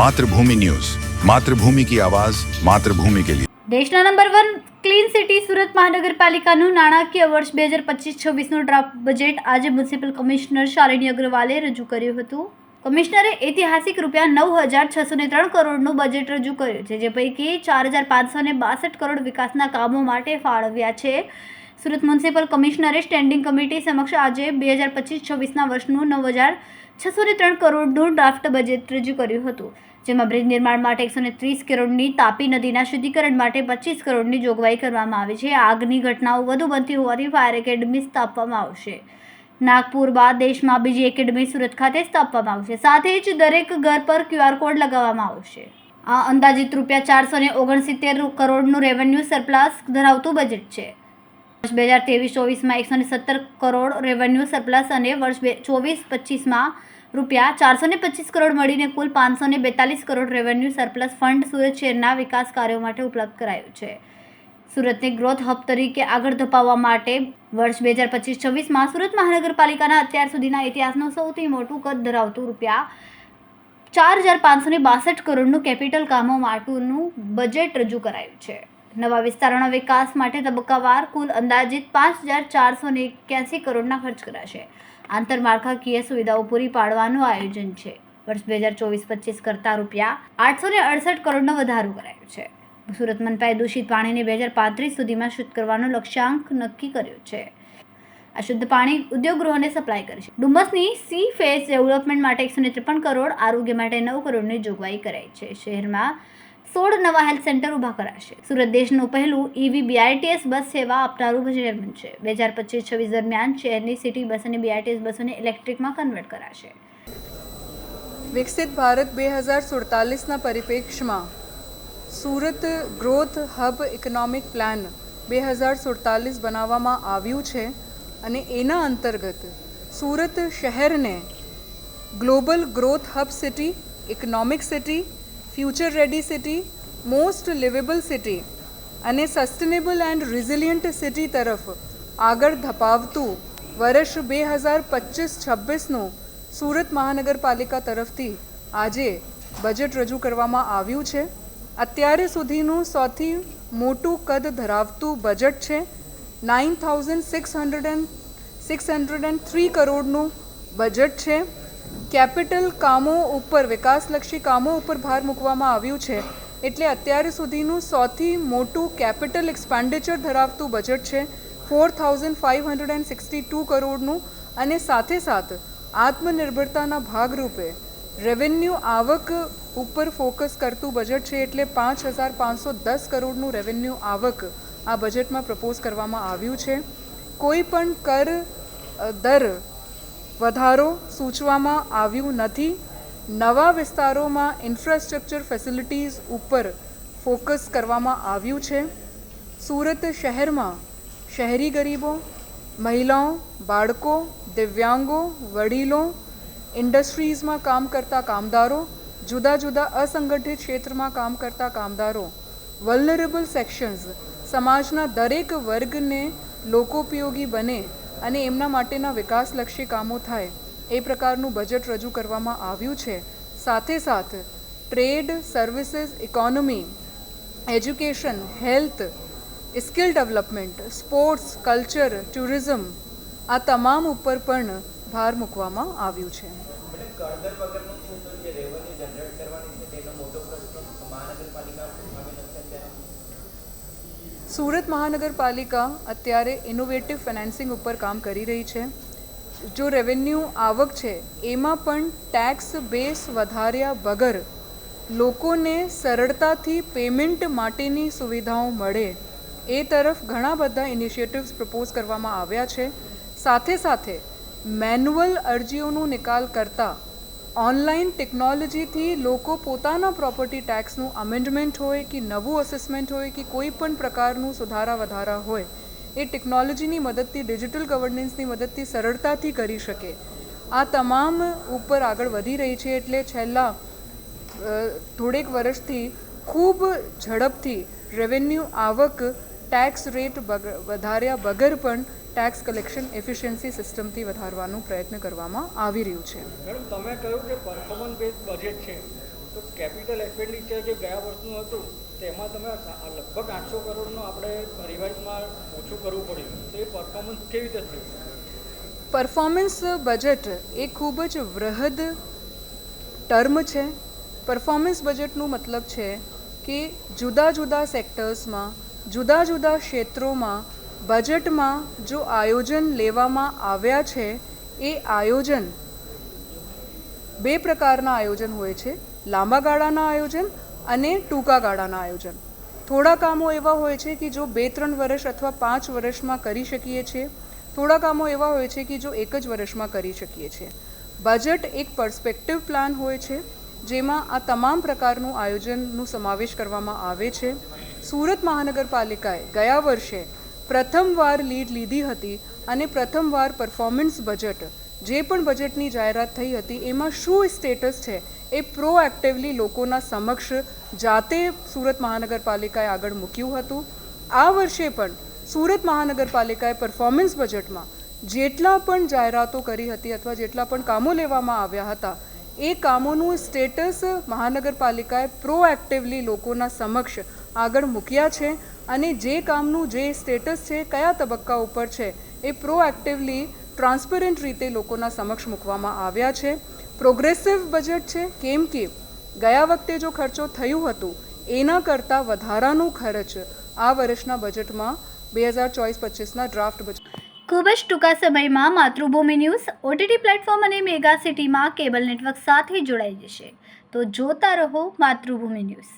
Mathrubhumi news Mathrubhumi કી આવાજ માતૃભૂમિ કે લીએ દેશના number one clean city Surat મહાનગરપાલિકાનું નાણાકીય વર્ષ બે હજાર પચીસ છવ્વીસનું ડ્રાફ્ટ બજેટ આજે મ્યુનિસિપલ કમિશનર શાલિની અગ્રવાલે રજૂ કર્યું હતું. કમિશનરે ઐતિહાસિક રૂપિયા નવ હજાર છસો ને ત્રણ કરોડનું બજેટ રજૂ કર્યું છે, જે પૈકી ચાર હજાર પાંચસો ને બાસઠ કરોડ વિકાસના કામો માટે ફાળવ્યા છે. સુરત મ્યુનિસિપલ કમિશનરે સ્ટેન્ડિંગ કમિટી સમક્ષ આજે બે હજાર પચીસ છવ્વીસના વર્ષનું નવ હજાર છસો ને ત્રણ કરોડનું ડ્રાફ્ટ બજેટ રજૂ કર્યું હતું, જેમાં બ્રિજ નિર્માણ માટે એકસો ને ત્રીસ કરોડની તાપી નદીના શુદ્ધિકરણ માટે પચીસ કરોડની જોગવાઈ કરવામાં આવી છે. આગની ઘટનાઓ વધુ બનતી હોવાથી ફાયર એકેડમી સ્થાપવામાં આવશે. નાગપુર બાદ દેશમાં બીજી એકેડમી સુરત ખાતે સ્થાપવામાં આવશે. સાથે જ દરેક ઘર પર ક્યુઆર કોડ લગાવવામાં આવશે. આ અંદાજિત રૂપિયા ચારસો ને ઓગણસિત્તેર કરોડનું રેવન્યુ સરપ્લસ ધરાવતું બજેટ છે. વર્ષ બે હજાર ત્રેવીસ ચોવીસમાં એકસો સત્તર કરોડ રેવન્યુ સરપ્લસ અને વર્ષ બે ચોવીસ પચીસમાં રૂપિયા ચારસો ને પચીસ કરોડ મળીને કુલ પાંચસો ને બેતાલીસ crore revenue surplus fund Surat શહેરના વિકાસ કાર્યો માટે ઉપલબ્ધ કરાયું છે. સુરતને ગ્રોથ હબ તરીકે આગળ ધપાવવા માટે વર્ષ બે હજાર પચીસ છવ્વીસમાં સુરત મહાનગરપાલિકાના અત્યાર સુધીના ઇતિહાસનું સૌથી મોટું કદ ધરાવતું રૂપિયા ચાર હજાર પાંચસો ને બાસઠ કરોડનું કેપિટલ કામો માટેનું બજેટ રજૂ કરાયું છે. નવા વિસ્તારોના વિકાસ માટે તબક્કાવાર કુલ અંદાજિત પાંચ હજાર ચારસો ને એક્યાસી કરોડના ખર્ચ કરાશે. આંતરમાળખાકીય સુવિધાઓ પૂરી પાડવાનું આયોજન છે. વર્ષ બે હજાર ચોવીસ પચીસ કરતાં રૂપિયા આઠસો ને અડસઠ કરોડનો વધારો કરાયો છે. સુરત મનપાએ દૂષિત પાણીને બે હજાર પાંત્રીસ સુધીમાં શુદ્ધ કરવાનો લક્ષ્યાંક નક્કી કર્યો છે. આ શુદ્ધ પાણી ઉદ્યોગગૃહોને સપ્લાય કરશે ડુમસની સી ફેઝ ડેવલપમેન્ટ માટે એકસો ને ત્રેપન કરોડ, આરોગ્ય માટે નવ કરોડની જોગવાઈ કરાઈ છે. શહેરમાં સોળ નવા હેલ્થ સેન્ટર ઊભા કરાશે. સુરત દેશનું પહેલું ઈવી બીઆરટીએસ બસ સેવા આપનારું શહેર બનશે બે હજાર પચીસ છવ્વીસ દરમિયાન શહેરની સિટી બસ અને બીઆરટીએસ બસોને ઇલેક્ટ્રિકમાં કન્વર્ટ કરાશે. વિકસિત ભારત બે હજાર સુડતાલીસના પરિપ્રેક્ષમાં Surat growth hub economic plan બે હજાર સુડતાલીસ બનાવવામાં આવ્યું છે અને એના અંતર્ગત સુરત શહેરને global growth hub city, economic city future ready city most liveable city અને સસ્ટેનેબલ એન્ડ રિઝિલિયન્ટ સિટી તરફ આગળ ધપાવતું વર્ષ બે હજાર પચીસ છવ્વીસનું સુરત મહાનગરપાલિકા તરફથી આજે બજેટ રજૂ કરવામાં આવ્યું છે. અત્યારે સુધીનું સૌથી મોટું કદ ધરાવતું બજેટ છે nine thousand six hundred and six hundred and three કરોડનું બજેટ છે. કેપિટલ કામો ઉપર, વિકાસલક્ષી કામો ઉપર ભાર મૂકવામાં આવ્યું છે. એટલે અત્યાર સુધીનું સૌથી મોટું કેપિટલ એક્સપેન્ડિચર ધરાવતું બજેટ છે four thousand five hundred and sixty two કરોડનું અને સાથે સાથ આત્મનિર્ભરતાના ભાગરૂપે રેવન્યુ આવક ઉપર ફોકસ કરતું બજેટ છે એટલે પાંચ હજાર પાંચસો દસ કરોડનું રેવન્યુ આવક આ બજેટમાં પ્રપોઝ કરવામાં આવ્યું છે. કોઈ પણ કર દર વધારો સૂચવામાં આવ્યું નથી. નવા વિસ્તારોમાં ઇન્ફ્રાસ્ટ્રક્ચર ફેસિલિટીઝ ઉપર ફોકસ કરવામાં આવ્યું છે. સુરત શહેરમાં શહેરી ગરીબો, મહિલાઓ, બાળકો, દિવ્યાંગો, વડીલો ઇન્ડસ્ટ્રીઝમાં કામ કરતા કામદારો, જુદા જુદા અસંગઠિત ક્ષેત્રમાં કામ કરતા કામદારો વલ્નરેબલ સેક્શન્સ સમાજના દરેક વર્ગને લોકોપયોગી બને અને એમના માટેના વિકાસલક્ષી કામો થાય, એ પ્રકારનું બજેટ રજૂ કરવામાં આવ્યું છે. સાથે સાથ, trade services economy, education, health, skill development, sports, culture, tourism આ તમામ ઉપર પણ ભાર મૂકવામાં આવ્યું છે કરદર વગરનું શું તો જે રેવન્યુ જનરેટ કરવાની છે તેનો મોટો પ્રશ્ન મહાનગરપાલિકા સામે નથી અત્યારે સુરત મહાનગરપાલિકા અત્યારે ઇનોવેટિવ ફાઇનાન્સિંગ ઉપર કામ કરી રહી છે. જો રેવન્યુ આવક છે, એમાં પણ ટેક્સ બેસ વધાર્યા વગર લોકોને સરળતાથી પેમેન્ટ માટેની સુવિધાઓ મળે. એ તરફ ઘણા બધા ઇનિશિયેટિવ્સ પ્રપોઝ કરવામાં આવ્યા છે. સાથે સાથે મેન્યુઅલ અરજીઓનો નિકાલ કરતા ઓનલાઈન ટેકનોલોજીથી લોકો પોતાના પ્રોપર્ટી ટેક્સનું અમેન્ડમેન્ટ હોય કે નવું અસેસમેન્ટ હોય કે કોઈ પણ પ્રકારનું સુધારા વધારા હોય, એ ટેકનોલોજીની મદદથી ડિજિટલ ગવર્નન્સની મદદથી સરળતાથી કરી શકે. આ તમામ ઉપર આગળ વધી રહી છે એટલે છેલ્લા થોડેક વર્ષથી ખૂબ ઝડપથી રેવન્યુ આવક ટેક્સ રેટ વધાર્યા વગર પણ ટેક્સ કલેક્શન એફિશિયન્સી સિસ્ટમથી વધારવાનો પ્રયત્ન કરવામાં આવી રહ્યું છે. મેડમ તમે કહ્યું કે પરફોર્મન્સ બેઝ બજેટ છે. તો કેપિટલ એક્સપેન્ડિચર જે ગયા વર્ષનું હતું તેમાં તમે લગભગ આઠસો કરોડનું આપણે રિવાઇઝમાં ઓછું કરવું પડ્યું. તો એ પરફોર્મન્સ કેવી રીતે થયું? પરફોર્મન્સ બજેટ એ ખૂબ જ વૃહદ ટર્મ છે. પરફોર્મન્સ બજેટનું મતલબ છે કે જુદા જુદા સેક્ટર્સમાં જુદા જુદા ક્ષેત્રોમાં બજેટમાં જો આયોજન લેવામાં આવ્યા છે, એ આયોજન બે પ્રકારના આયોજન હોય છે. લાંબા ગાળાના આયોજન અને ટૂંકા ગાળાના આયોજન. થોડા કામો એવા હોય છે કે જો બે ત્રણ વર્ષ અથવા પાંચ વર્ષમાં કરી શકીએ છીએ. થોડા કામો એવા હોય છે કે જો એક જ વર્ષમાં કરી શકીએ છીએ. બજેટ એક પર્સપેક્ટિવ પ્લાન હોય છે, જેમાં આ તમામ પ્રકારનું આયોજનનું સમાવેશ કરવામાં આવે છે. સુરત મહાનગરપાલિકાએ ગયા વર્ષે પ્રથમવાર લીડ લીધી હતી અને પ્રથમવાર પરફોર્મન્સ બજેટ જે પણ બજેટની જાહેરાત થઈ હતી, એમાં શું સ્ટેટસ છે, એ પ્રોએક્ટિવલી લોકોના સમક્ષ જાતે સુરત મહાનગરપાલિકાએ આગળ મૂક્યું હતું. આ વર્ષે પણ સુરત મહાનગરપાલિકાએ પરફોર્મન્સ બજેટમાં જેટલા પણ જાહેરાતો કરી હતી અથવા જેટલા પણ કામો લેવામાં આવ્યા હતા, એ કામોનું સ્ટેટસ મહાનગરપાલિકાએ પ્રોએક્ટિવલી લોકોના સમક્ષ આગળ મૂક્યા છે. અને જે કામનું જે સ્ટેટસ છે, કયા તબક્કા ઉપર છે, એ પ્રોએક્ટિવલી ટ્રાન્સપરન્ટ રીતે લોકોના સમક્ષ મૂકવામાં આવ્યા છે. પ્રોગ્રેસિવ બજેટ છે, કેમ કે ગયા વખતે જો ખર્ચો થયું હતું, એના કરતાં વધારાનું ખર્ચ આ વર્ષના બજેટમાં બે હજાર ચોવીસ પચીસના ડ્રાફ્ટ બજેટ ખૂબ જ ટૂંકા સમયમાં માતૃભૂમિ ન્યૂઝ, ઓટીટી પ્લેટફોર્મ અને મેગા સિટીમાં કેબલ નેટવર્ક સાથે જોડાઈ જશે. તો જોતા રહો માતૃભૂમિ ન્યૂઝ.